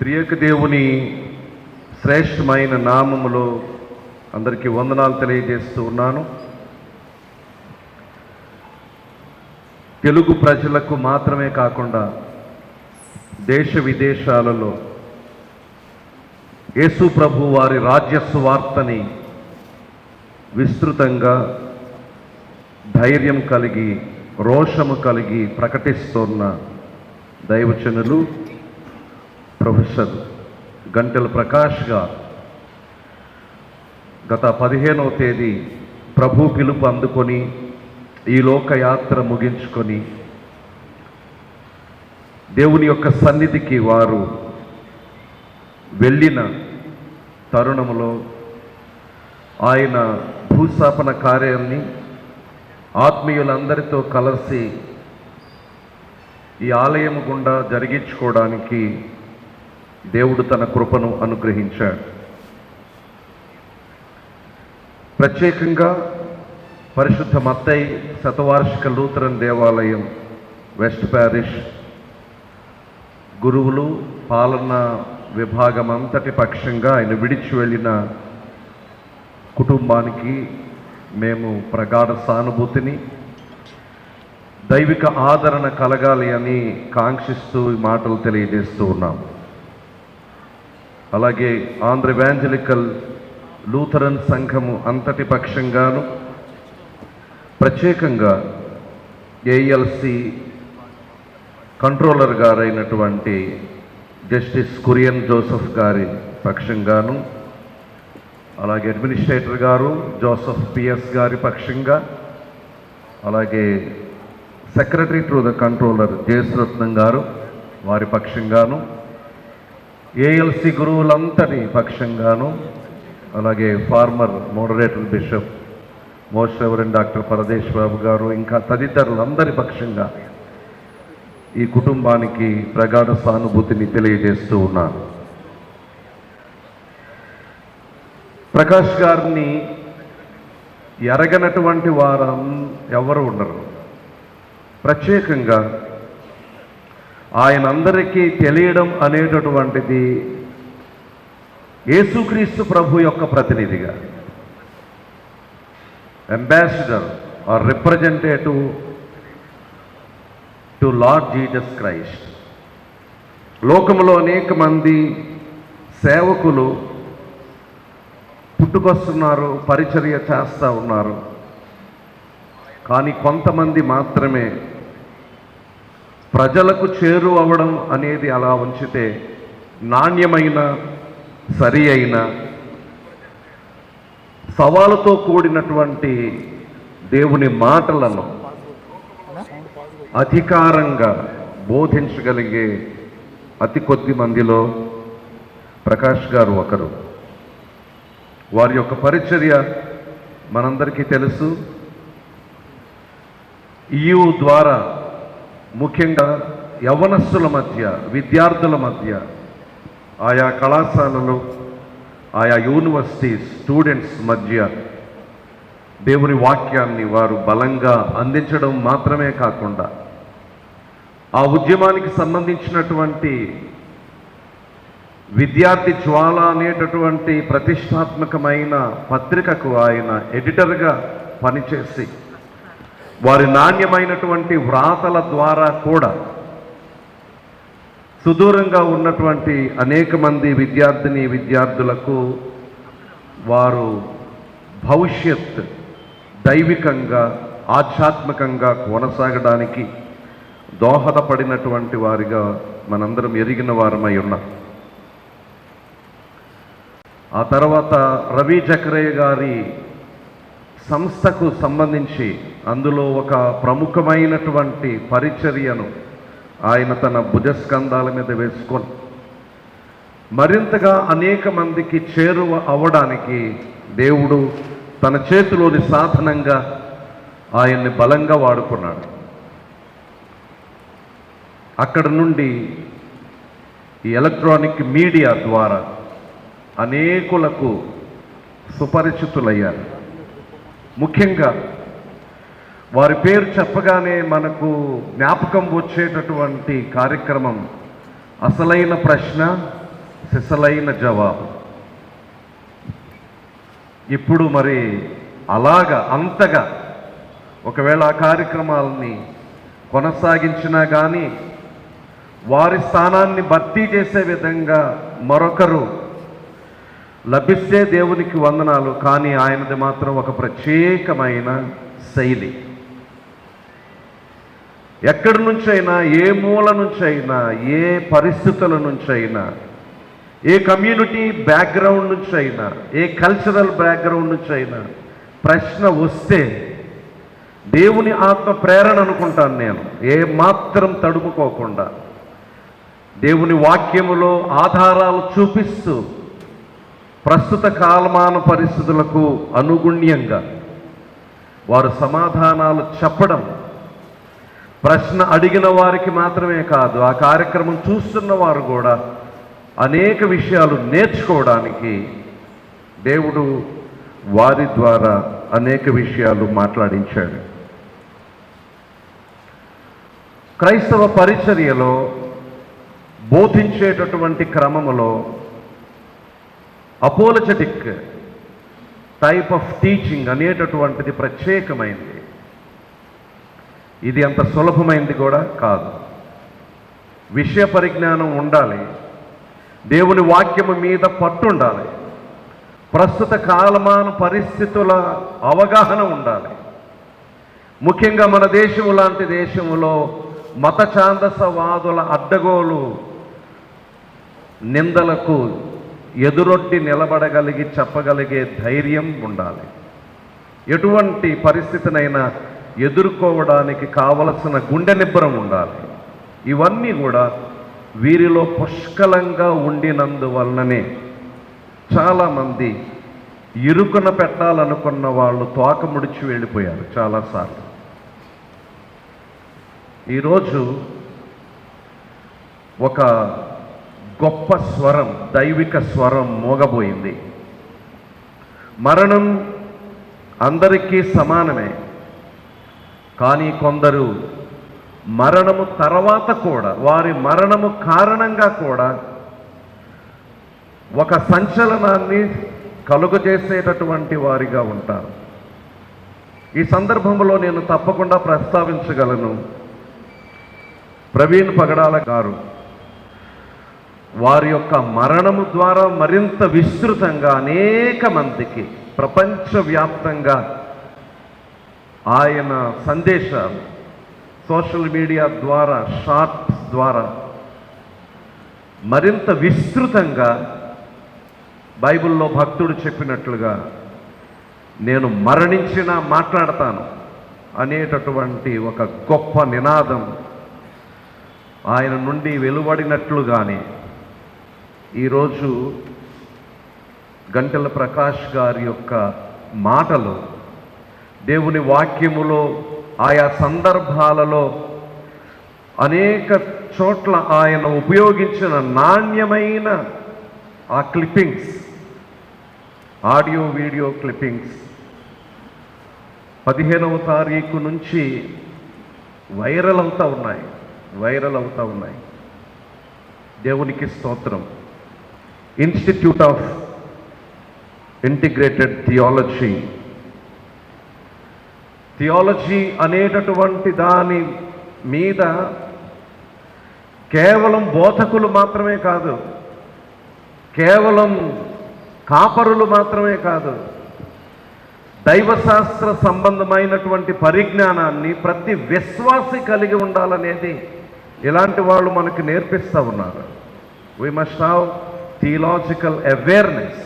త్రియక దేవుని శ్రేష్టమైన నామములో అందరికీ వందనాలు తెలియజేస్తూ ఉన్నాను. తెలుగు ప్రజలకు మాత్రమే కాకుండా దేశ విదేశాలలో యేసు ప్రభు వారి రాజ్య సువార్తని విస్తృతంగా ధైర్యం కలిగి రోషము కలిగి ప్రకటిస్తున్న దైవచనులు ప్రొఫెసర్ గంటెల ప్రకాష్ గారు. గత పదిహేనవ తేదీ ప్రభు పిలుపు అందుకొని ఈ లోకయాత్ర ముగించుకొని దేవుని యొక్క సన్నిధికి వారు వెళ్ళిన తరుణములో ఆయన భూస్థాపన కార్యాన్ని ఆత్మీయులందరితో కలిసి ఈ ఆలయం గుండా జరిగించుకోవడానికి దేవుడు తన కృపను అనుగ్రహించాడు. ప్రత్యేకంగా పరిశుద్ధ మత్తై శతవార్షిక లూథరన్ దేవాలయం వెస్ట్ ప్యారిష్ గురువులు పాలన విభాగం అంతటి పక్షంగా ఆయన విడిచి వెళ్ళిన కుటుంబానికి మేము ప్రగాఢ సానుభూతిని దైవిక ఆదరణ కలగాలి అని కాంక్షిస్తూ ఈ మాటలు తెలియజేస్తూ ఉన్నాము. అలాగే ఆంధ్ర ఎవాంజలికల్ లూథరన్ సంఘము అంతటి పక్షంగాను ప్రత్యేకంగా ఏఎల్సి కంట్రోలర్ గారైనటువంటి జస్టిస్ కురియన్ జోసెఫ్ గారి పక్షంగాను అలాగే అడ్మినిస్ట్రేటర్ గారు జోసెఫ్ పిఎస్ గారి పక్షంగా అలాగే secretary to the controller Jayasratnam గారు వారి పక్షంగాను ఏఎల్సి గురువులంతటి పక్షంగాను అలాగే former moderator bishop most doctor Paradesh Babu గారు ఇంకా తదితరులందరి పక్షంగా ఈ కుటుంబానికి ప్రగాఢ సానుభూతిని తెలియజేస్తూ ఉన్నాను. ప్రకాష్ గారిని ఎరగనటువంటి వారం ఎవరు ఉండరు. ప్రత్యేకంగా ఆయన అందరికీ తెలియడం అనేటటువంటిది యేసుక్రీస్తు ప్రభు యొక్క ప్రతినిధిగా ambassador or representative to lord Jesus Christ లోకంలో అనేక మంది సేవకులు పుట్టుకొస్తున్నారు పరిచర్య చేస్తూ ఉన్నారు. కానీ కొంతమంది మాత్రమే ప్రజలకు చేరు అవ్వడం అనేది అలా ఉంచితే నాణ్యమైన సరి అయిన సవాలుతో కూడినటువంటి దేవుని మాటలను అధికారంగా బోధించగలిగే అతి కొద్ది మందిలో ప్రకాష్ గారు ఒకరు. వారి యొక్క పరిచర్య మనందరికీ తెలుసు. ఈయు ద్వారా ముఖ్యంగా యవనస్తుల మధ్య విద్యార్థుల మధ్య ఆయా కళాశాలలు ఆయా యూనివర్సిటీ స్టూడెంట్స్ మధ్య దేవుని వాక్యాన్ని వారు బలంగా అందించడం మాత్రమే కాకుండా ఆ ఉద్యమానికి సంబంధించినటువంటి విద్యార్థి జ్వాల అనేటటువంటి ప్రతిష్టాత్మకమైన పత్రికకు ఆయన ఎడిటర్గా పనిచేసి వారి నాణ్యమైనటువంటి వ్రాతల ద్వారా కూడా సుదూరంగా ఉన్నటువంటి అనేక మంది విద్యార్థిని విద్యార్థులకు వారు భవిష్యత్ దైవికంగా ఆధ్యాత్మికంగా కొనసాగడానికి దోహదపడినటువంటి వారిగా మనందరం ఎరిగిన వారమై ఉన్నాం. ఆ తర్వాత రవి చక్రయ్య గారి సంస్థకు సంబంధించి అందులో ఒక ప్రముఖమైనటువంటి పరిచర్యను ఆయన తన భుజస్కంధాల మీద వేసుకొని మరింతగా అనేక మందికి చేరువ అవ్వడానికి దేవుడు తన చేతిలోని సాధనంగా ఆయన్ని బలంగా వాడుకున్నాడు. అక్కడ నుండి ఈ ఎలక్ట్రానిక్ మీడియా ద్వారా అనేకులకు సుపరిచితులయ్యారు. ముఖ్యంగా వారి పేరు చెప్పగానే మనకు జ్ఞాపకం వచ్చేటటువంటి కార్యక్రమం అసలైన ప్రశ్న సిసలైన జవాబు. ఇప్పుడు మరి అలాగా అంతగా ఒకవేళ ఆ కార్యక్రమాలని కొనసాగించినా కానీ వారి స్థానాన్ని భర్తీ చేసే విధంగా మరొకరు లభిస్తే దేవునికి వందనాలు కానీ ఆయనది మాత్రం ఒక ప్రత్యేకమైన శైలి. ఎక్కడి నుంచైనా ఏ మూల నుంచైనా ఏ పరిస్థితుల నుంచైనా ఏ కమ్యూనిటీ బ్యాక్గ్రౌండ్ నుంచైనా ఏ కల్చరల్ బ్యాక్గ్రౌండ్ నుంచైనా ప్రశ్న వస్తే దేవుని ఆత్మ ప్రేరణ అనుకుంటాను నేను. ఏ మాత్రం తడుముకోకుండా దేవుని వాక్యములో ఆధారాలు చూపిస్తూ ప్రస్తుత కాలమాన పరిస్థితులకు అనుగుణ్యంగా వారు సమాధానాలు చెప్పడం ప్రశ్న అడిగిన వారికి మాత్రమే కాదు ఆ కార్యక్రమం చూస్తున్న వారు కూడా అనేక విషయాలు నేర్చుకోవడానికి దేవుడు వారి ద్వారా అనేక విషయాలు మాట్లాడించాడు. క్రైస్తవ పరిచర్యలో బోధించేటటువంటి క్రమములో అపోలజెటిక్ టైప్ ఆఫ్ టీచింగ్ అనేటటువంటిది ప్రత్యేకమైంది. ఇది అంత సులభమైంది కూడా కాదు. విషయ పరిజ్ఞానం ఉండాలి. దేవుని వాక్యము మీద పట్టుండాలి. ప్రస్తుత కాలమాన పరిస్థితుల అవగాహన ఉండాలి. ముఖ్యంగా మన దేశము లాంటి దేశంలో మత ఛాందసవాదుల అడ్డగోలు నిందలకు ఎదురొడ్డి నిలబడగలిగి చెప్పగలిగే ధైర్యం ఉండాలి. ఎటువంటి పరిస్థితినైనా ఎదుర్కోవడానికి కావలసిన గుండె నిబ్బరం ఉండాలి. ఇవన్నీ కూడా వీరిలో పుష్కలంగా ఉండినందువలననే చాలామంది ఇరుకున పెట్టాలనుకున్న వాళ్ళు తోక ముడిచి వెళ్ళిపోయారు చాలాసార్లు. ఈరోజు ఒక గొప్ప స్వరం దైవిక స్వరం మోగబోయింది. మరణం అందరికీ సమానమే కానీ కొందరు మరణము తర్వాత కూడా వారి మరణము కారణంగా కూడా ఒక సంచలనాన్ని కలుగజేసేటటువంటి వారిగా ఉంటారు. ఈ సందర్భంలో నేను తప్పకుండా ప్రస్తావించగలను. ప్రవీణ్ పగడాల గారు వారి యొక్క మరణము ద్వారా మరింత విస్తృతంగా అనేక మందికి ప్రపంచవ్యాప్తంగా ఆయన సందేశాలు సోషల్ మీడియా ద్వారా షార్ట్స్ ద్వారా మరింత విస్తృతంగా బైబిల్లో భక్తుడు చెప్పినట్లుగా నేను మరణించినా మాట్లాడతాను అనేటటువంటి ఒక గొప్ప నినాదం ఆయన నుండి వెలువడినట్లుగానే ఈరోజు గంటల ప్రకాష్ గారి యొక్క మాటలు దేవుని వాక్యములో ఆయా సందర్భాలలో అనేక చోట్ల ఆయన ఉపయోగించిన నాణ్యమైన ఆ క్లిప్పింగ్స్ ఆడియో వీడియో క్లిప్పింగ్స్ పదిహేనవ తారీఖు నుంచి వైరల్ అవుతూ ఉన్నాయి వైరల్ అవుతూ ఉన్నాయి. దేవునికి స్తోత్రం. Institute of integrated theology theology అనేటటువంటి దాని మీద కేవలం బోధకులు మాత్రమే కాదు కేవలం కాపరులు మాత్రమే కాదు దైవశాస్త్ర సంబంధమైనటువంటి పరిజ్ఞానాన్ని ప్రతి విశ్వాసి కలిగి ఉండాలనేది ఇలాంటి వాళ్ళు మనకు నేర్పిస్తూ ఉన్నారు. We must have theological awareness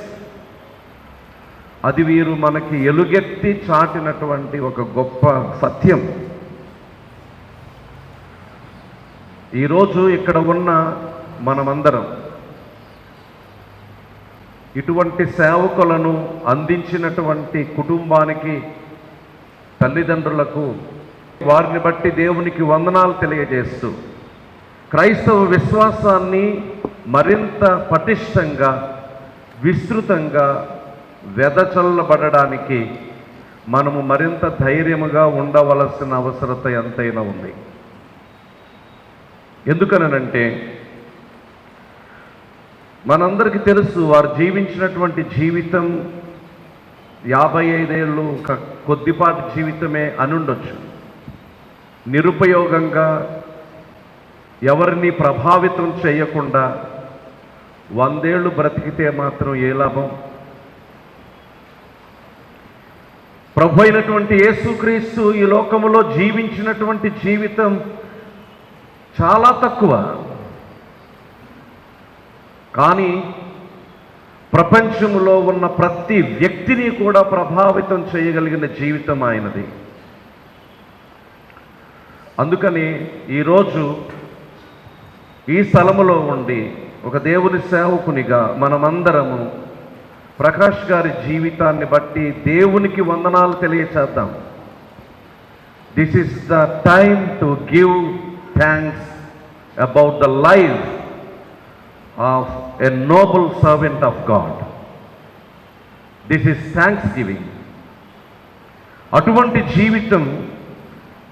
అది వీరు మనకి ఎలుగెత్తి చాటినటువంటి ఒక గొప్ప సత్యం. ఈరోజు ఇక్కడ ఉన్న మనమందరం ఇటువంటి సేవకులను అందించినటువంటి కుటుంబానికి తల్లిదండ్రులకు వారిని బట్టి దేవునికి వందనాలు తెలియజేస్తూ క్రైస్తవ విశ్వాసాన్ని మరింత పటిష్టంగా విస్తృతంగా వెదచల్లబడడానికి మనము మరింత ధైర్యముగా ఉండవలసిన అవసరత ఎంతైనా ఉంది. ఎందుకనంటే మనందరికీ తెలుసు వారు జీవించినటువంటి జీవితం యాభై ఐదేళ్ళు ఒక కొద్దిపాటి జీవితమే అనుండొచ్చు. నిరుపయోగంగా ఎవరిని ప్రభావితం చేయకుండా వందేళ్ళు బ్రతికితే మాత్రం ఏ లాభం? ప్రభు అయినటువంటి యేసుక్రీస్తు ఈ లోకములో జీవించినటువంటి జీవితం చాలా తక్కువ. కానీ ప్రపంచంలో ఉన్న ప్రతి వ్యక్తిని కూడా ప్రభావితం చేయగలిగిన జీవితం ఆయనది. అందుకని ఈరోజు ఈ స్థలములో ఉండి ఒక దేవుని సేవకునిగా మనమందరము ప్రకాష్ గారి జీవితాన్ని బట్టి దేవునికి వందనాలు తెలియచేద్దాం. This is the time to give thanks about the life of a noble servant of God this is thanksgiving అటువంటి జీవితం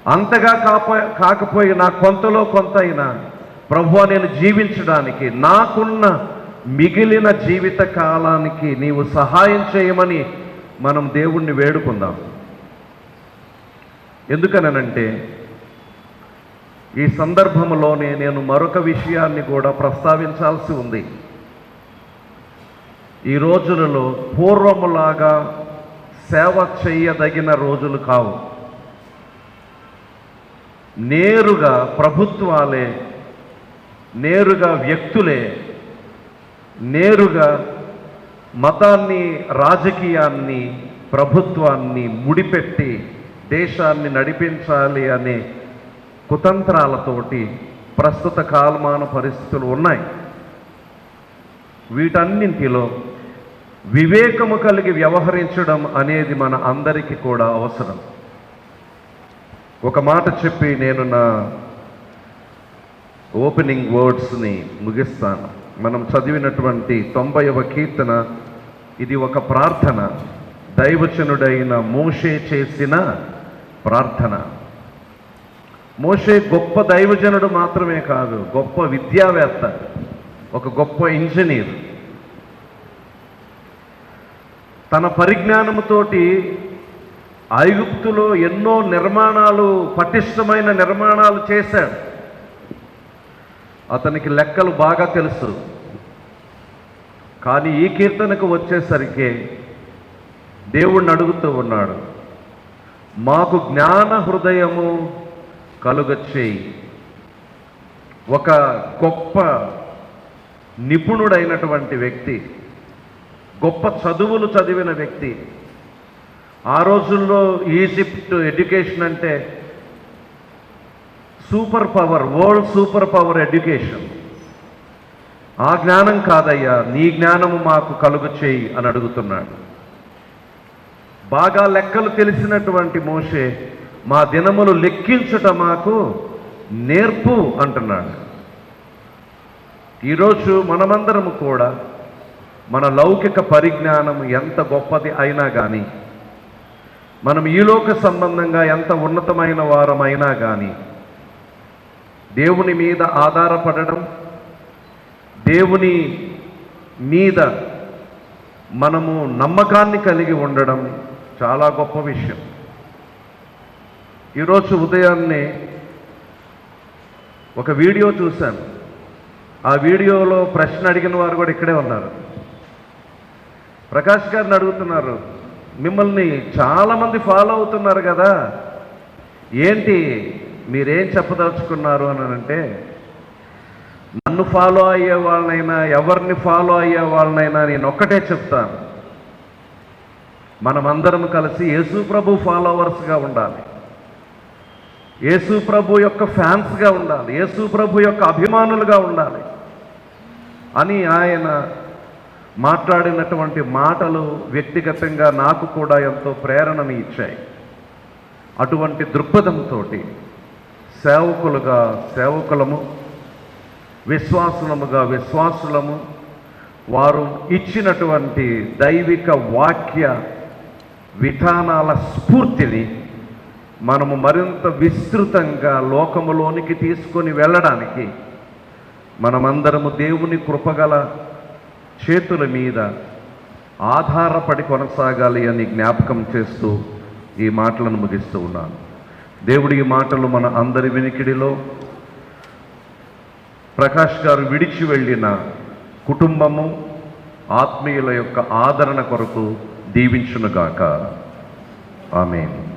అంతగా కాపో కాకపోయినా కొంతలో కొంత అయినా ప్రభు నేను జీవించడానికి నాకున్న మిగిలిన జీవిత కాలానికి నీవు సహాయం చేయమని మనం దేవుణ్ణి వేడుకుందాం. ఎందుకనంటే ఈ సందర్భంలోనే నేను మరొక విషయాన్ని కూడా ప్రస్తావించాల్సి ఉంది. ఈ రోజులలో పూర్వములాగా సేవ చేయదగిన రోజులు కావు. నేరుగా ప్రభుత్వాలే నేరుగా వ్యక్తులే నేరుగా మతాన్ని రాజకీయాన్ని ప్రభుత్వాన్ని ముడిపెట్టి దేశాన్ని నడిపించాలి అనే కుతంత్రాలతోటి ప్రస్తుత కాలమాన పరిస్థితులు ఉన్నాయి. వీటన్నింటిలో వివేకము కలిగి వ్యవహరించడం అనేది మన అందరికీ కూడా అవసరం. ఒక మాట చెప్పి నేను నా ఓపెనింగ్ వర్డ్స్ని ముగిస్తాను. మనం చదివినటువంటి తొంభైవ కీర్తన ఇది ఒక ప్రార్థన. దైవచనుడైన మోషే చేసిన ప్రార్థన. మోషే గొప్ప దైవజనుడు మాత్రమే కాదు గొప్ప విద్యావేత్త ఒక గొప్ప ఇంజనీర్. తన పరిజ్ఞానముతోటి ఐగుప్తులో ఎన్నో నిర్మాణాలు పటిష్టమైన నిర్మాణాలు చేశాడు. అతనికి లెక్కలు బాగా తెలుసు. కానీ ఈ కీర్తనకు వచ్చేసరికి దేవుణ్ణి అడుగుతూ ఉన్నాడు. మాకు జ్ఞాన హృదయము కలుగచ్చేయి ఒక గొప్ప నిపుణుడైనటువంటి వ్యక్తి గొప్ప చదువులు చదివిన వ్యక్తి. ఆ రోజుల్లో ఈజిప్ట్ ఎడ్యుకేషన్ అంటే super power world super power education. ఆ జ్ఞానం కాదయ్యా నీ జ్ఞానము మాకు కలుగు చేయి అని అడుగుతున్నాడు. బాగా లెక్కలు తెలిసినటువంటి మోషే మా దినములు లెక్కించుట మాకు నేర్పు అంటున్నాడు. ఈరోజు మనమందరము కూడా మన లౌకిక పరిజ్ఞానం ఎంత గొప్పది అయినా కానీ మనం ఈలోక సంబంధంగా ఎంత ఉన్నతమైన వారమైనా కానీ దేవుని మీద ఆధారపడడం దేవుని మీద మనము నమ్మకాన్ని కలిగి ఉండడం చాలా గొప్ప విషయం. ఈరోజు ఉదయాన్నే ఒక వీడియో చూశాను. ఆ వీడియోలో ప్రశ్న అడిగిన వారు కూడా ఇక్కడే ఉన్నారు. ప్రకాష్ గారిని అడుగుతున్నారు మిమ్మల్ని చాలామంది ఫాలో అవుతున్నారు కదా ఏంటి మీరేం చెప్పదలుచుకున్నారు అని అంటే నన్ను ఫాలో అయ్యే వాళ్ళనైనా ఎవరిని ఫాలో అయ్యే వాళ్ళనైనా నేను ఒక్కటే చెప్తాను. మనమందరం కలిసి యేసు ప్రభు ఫాలోవర్స్గా ఉండాలి. యేసు ప్రభు యొక్క ఫ్యాన్స్గా ఉండాలి. యేసు ప్రభు యొక్క అభిమానులుగా ఉండాలి. అని ఆయన మాట్లాడినటువంటి మాటలు వ్యక్తిగతంగా నాకు కూడా ఎంతో ప్రేరణని ఇచ్చాయి. అటువంటి దృక్పథంతో సేవకులుగా సేవకులము విశ్వాసులముగా విశ్వాసులము వారు ఇచ్చినటువంటి దైవిక వాక్య విధానాల స్ఫూర్తిని మనము మరింత విస్తృతంగా లోకములోనికి తీసుకొని వెళ్ళడానికి మనమందరము దేవుని కృపగల చేతుల మీద ఆధారపడి కొనసాగాలి అని జ్ఞాపకం చేస్తూ ఈ మాటలను ముగిస్తూ ఉన్నాను. దేవుడి మాటలు మన అందరి వినికిడిలో. ప్రకాష్ గారు విడిచి వెళ్ళిన కుటుంబము ఆత్మీయుల యొక్క ఆదరణ కొరకు దీవించునుగాక. ఆమె